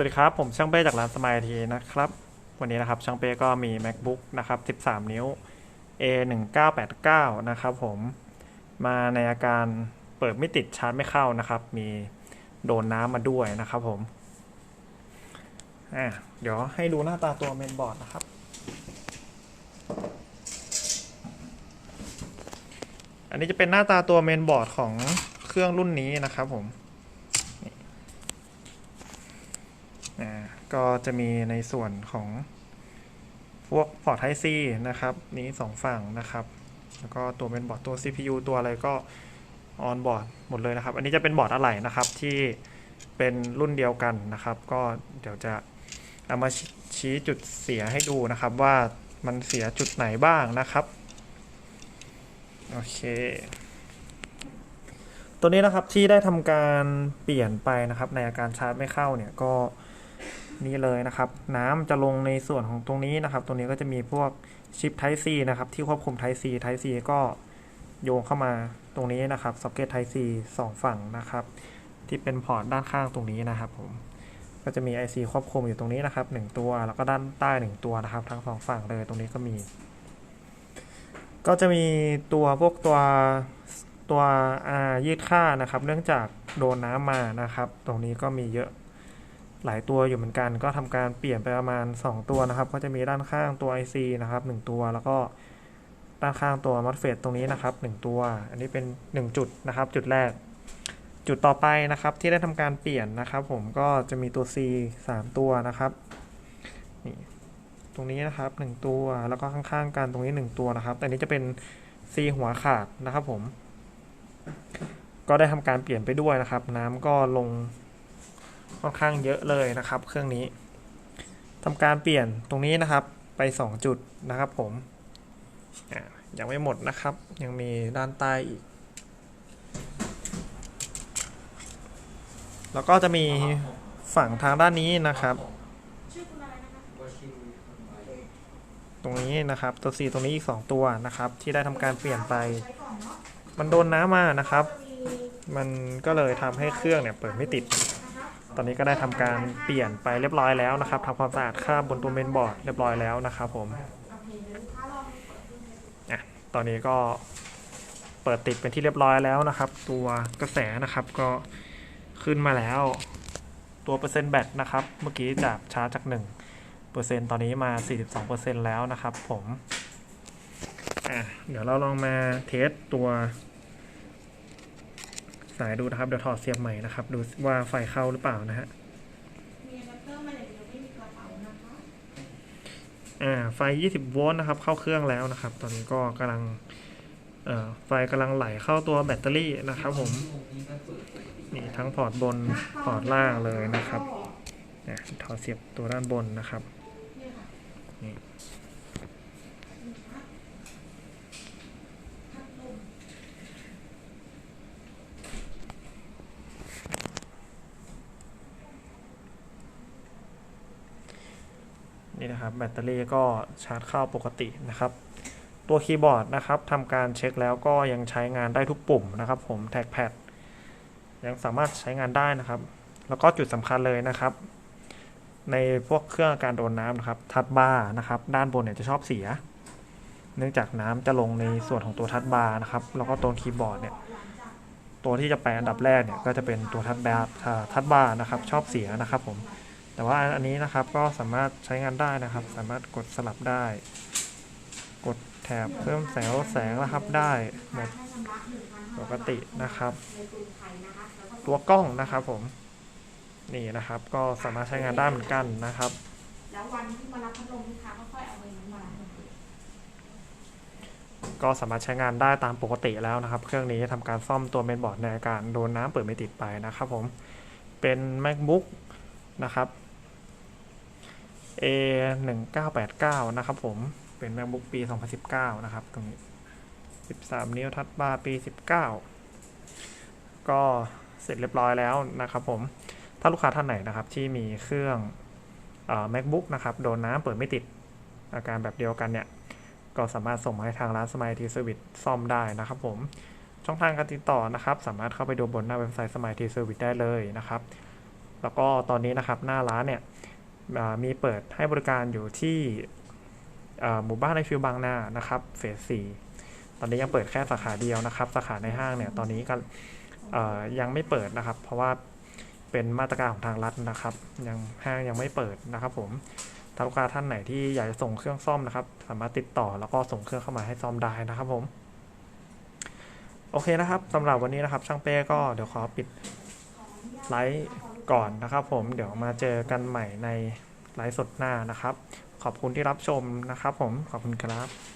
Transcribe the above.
สวัสดีครับ ผมช่างเป้จากร้านสมายทีนะครับ วันนี้นะครับช่างเป้ก็มี macbook นะครับ 13 นิ้ว a 1 9 8 9นะครับผมมาในอาการเปิดไม่ติดชาร์จไม่เข้านะครับ มีโดนน้ำมาด้วยนะครับผมอะเดี๋ยวให้ดูหน้าตาตัวเมนบอร์ดนะครับ อันนี้จะเป็นหน้าตาตัวเมนบอร์ดของเครื่องรุ่นนี้นะครับผม ก็จะมีในส่วนของพวกพอร์ต Type C นะครับ นี้สองฝั่งนะครับ แล้วก็ตัวเป็นบอร์ดตัว CPU ตัวอะไรก็ออนบอร์ดหมดเลยนะครับ อันนี้จะเป็นบอร์ดอะไหล่นะครับที่เป็นรุ่นเดียวกันนะครับ ก็เดี๋ยวจะเอามาชี้จุดเสียให้ดูนะครับ ว่ามันเสียจุดไหนบ้างนะครับ โอเค ตัวนี้นะครับที่ได้ทำการเปลี่ยนไปนะครับ ในอาการชาร์จไม่เข้าเนี่ยก็ นี่เลยนะครับ น้ำจะลงในส่วนของตรงนี้นะครับ ตรงนี้ก็จะมีพวกชิป Type C นะครับ ที่ควบคุม Type C Type C ก็โยงเข้ามาตรงนี้นะครับซ็อกเก็ต Type C สองฝั่งนะครับ ที่เป็นพอร์ตด้านข้างตรงนี้นะครับผมก็จะมี IC ควบคุมอยู่ตรงนี้นะครับหนึ่งตัว แล้วก็ด้านใต้หนึ่งตัวนะครับ ทั้งสองฝั่งเลยตรงนี้ก็มี ก็จะมีตัวพวกตัวตัวยืดค่านะครับ เนื่องจากโดนน้ำมานะครับ ตรงนี้ก็มีเยอะ หลายตัวอยู่เหมือนกัน ก็ทำการเปลี่ยนไปประมาณ 2 ตัวนะครับ ก็จะมีด้านข้างตัว IC นะครับ 1 ตัวแล้วก็ด้านข้างตัว MOSFET ตรงนี้นะครับ 1 ตัว อันนี้เป็น 1 จุดนะครับ จุดแรก จุดต่อไปนะครับที่ได้ทำการเปลี่ยนนะครับ ผมก็จะมีตัว C 3 ตัวนะครับนี่ตรงนี้นะครับ 1 ตัวแล้วก็ข้างๆกันตรงนี้ 1 ตัวนะครับแต่นี้จะเป็น C หัวขาดนะครับ ผม ก็ได้ทำการเปลี่ยนไปด้วยนะครับ น้ำก็ลง ค่อนข้างเยอะเลยนะครับ เครื่องนี้ทำการเปลี่ยนตรงนี้นะครับไป 2 จุดนะครับผมยังไม่หมดนะครับ ยังมีด้านใต้อีก แล้วก็จะมีฝั่งทางด้านนี้นะครับ ตรงนี้นะครับ ตัว C ตรงนี้อีก 2 ตัวนะครับ ที่ได้ทำการเปลี่ยนไป มันโดนน้ำมานะครับ มันก็เลยทำให้เครื่องเนี่ยเปิดไม่ติด ตอนนี้ก็ได้ทำการเปลี่ยนไปเรียบร้อยแล้วนะครับทำความสะอาดคราบนตัวเมนบอร์ดเรียบร้อยแล้วนะครับผมตอนนี้ก็เปิดติดเป็นที่เรียบร้อยแล้วนะครับ ตัวกระแสนะครับก็ขึ้นมาแล้ว ตัวเปอร์เซ็นต์แบตนะครับ เมื่อกี้จากชาร์จจาก1เปอร์เซ็นต์ตอนนี้มา 42เปอร์เซ็นต์แล้วนะครับผมเดี๋ยวเราลองมาเทสตัว สายดูนะครับ เดี๋ยวถอดเสียบใหม่นะครับ ดูว่าไฟเข้าหรือเปล่านะฮะมีอะแดปเตอร์มาอย่างเดียวไม่มีกระเป๋านะคะอ่าไฟ 20 โวลต์นะครับ เข้าเครื่องแล้วนะครับ ตอนนี้ก็กำลังเอ่อไฟกำลังไหลเข้าตัวแบตเตอรี่นะครับ ผมนี่ทั้งพอร์ตบนพอร์ตล่างเลยนะครับอะถอดเสียบตัวด้านบนนะครับเนี่ยค่ะ นี่ พัดลม นี่นะครับแบตเตอรี่ก็ชาร์จเข้าปกตินะครับ ตัวคีย์บอร์ดนะครับทำการเช็คแล้วก็ยังใช้งานได้ทุกปุ่มนะครับผมแท็กแพดยังสามารถใช้งานได้นะครับ แล้วก็จุดสำคัญเลยนะครับ ในพวกเครื่องการโดนน้ำนะครับทัดบาร์นะครับ ด้านบนเนี่ยจะชอบเสีย เนื่องจากน้ำจะลงในส่วนของตัวทัดบาร์นะครับ แล้วก็ตัวคีย์บอร์ดเนี่ยตัวที่จะไปอันดับแรกเนี่ยก็จะเป็นตัวทัดบาร์ทัดบาร์นะครับ ชอบเสียนะครับผม แต่ว่าอันนี้นะครับก็สามารถใช้งานได้นะครับ สามารถกดสลับได้ กดแถบเพิ่มแสงลดแสงนะครับได้หมดปกตินะครับ ตัวกล้องนะครับผมนี่นะครับก็สามารถใช้งานได้เหมือนกันนะครับ แล้ววันที่มารับพัดลมลูกค้าก็ค่อยเอาใบนี้มารับก็สามารถใช้งานได้ตามปกติแล้วนะครับ เครื่องนี้ทำการซ่อมตัวเมนบอร์ดในอาการโดนน้ำเปิดไม่ติดไปนะครับผมเป็น macbook นะครับ A 1 9 8 9นะครับผมเป็น macbook ปี 2019 นะครับ ตรงนี้ 13 นิ้วทัชบาร์ปี 19 ก็เสร็จเรียบร้อยแล้วนะครับผม ถ้าลูกค้าท่านไหนนะครับ ที่มีเครื่องเออ macbook นะครับ โดนน้ำเปิดไม่ติดอาการแบบเดียวกันเนี่ย ก็สามารถส่งมาให้ทางร้านสมายทีเซอร์วิสซ่อมได้นะครับผม ช่องทางการติดต่อนะครับ สามารถเข้าไปดูบนหน้าเว็บไซต์สมายทีเซอร์วิสได้เลยนะครับ แล้วก็ตอนนี้นะครับหน้าร้านเนี่ย มีเปิดให้บริการอยู่ที่หมู่บ้านในฟิวบางนานะครับเฟสสี่ตอนนี้ยังเปิดแค่สาขาเดียวนะครับ สาขาในห้างเนี่ยตอนนี้ก็ยังไม่เปิดนะครับ เพราะว่าเป็นมาตรการของทางรัฐนะครับ ยังห้างยังไม่เปิดนะครับ ผมถ้าลูกค้าท่านไหนที่อยากจะส่งเครื่องซ่อมนะครับ สามารถติดต่อแล้วก็ส่งเครื่องเข้ามาให้ซ่อมได้นะครับ ผม โอเคนะครับสำหรับวันนี้นะครับ ช่างเป้ก็เดี๋ยวขอปิดไลฟ์ ก่อนนะครับ ผมเดี๋ยวมาเจอกันใหม่ในไลฟ์สดหน้านะครับ ขอบคุณที่รับชมนะครับ ผมขอบคุณครับ